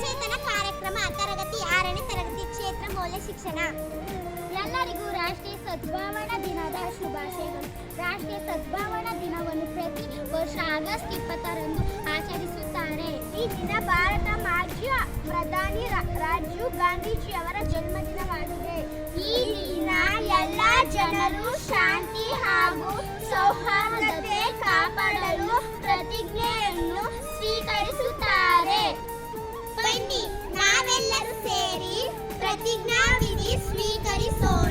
ಸಚೇತನ ಕಾರ್ಯಕ್ರಮ ತರಗತಿ ಆರನೇ ತರಗತಿ ಕ್ಷೇತ್ರ ಮೌಲ್ಯ ಶಿಕ್ಷಣ. ಎಲ್ಲರಿಗೂ ರಾಷ್ಟ್ರೀಯ ಸದ್ಭಾವನಾ ದಿನದ ಶುಭಾಶಯಗಳು. ರಾಷ್ಟ್ರೀಯ ಸದ್ಭಾವನಾ ದಿನವನ್ನು ಪ್ರತಿ ವರ್ಷ ಆಗಸ್ಟ್ ಇಪ್ಪತ್ತರಂದು ಆಚರಿಸುತ್ತಾರೆ. ಈ ದಿನ ಭಾರತ ಮಾಜಿ ಪ್ರಧಾನಿ ರಾಜೀವ್ ಗಾಂಧೀಜಿ ಅವರ ಜನ್ಮದಿನವಾಗಿದೆ. ಈ ದಿನ ಎಲ್ಲ ಜನರು ಶಾಂತಿ ಹಾಗೂ ಸೌಹಾರ್ದತೆ ಕಾಪಾಡಲು प्रतिज्ञा विधीस मी करी सोड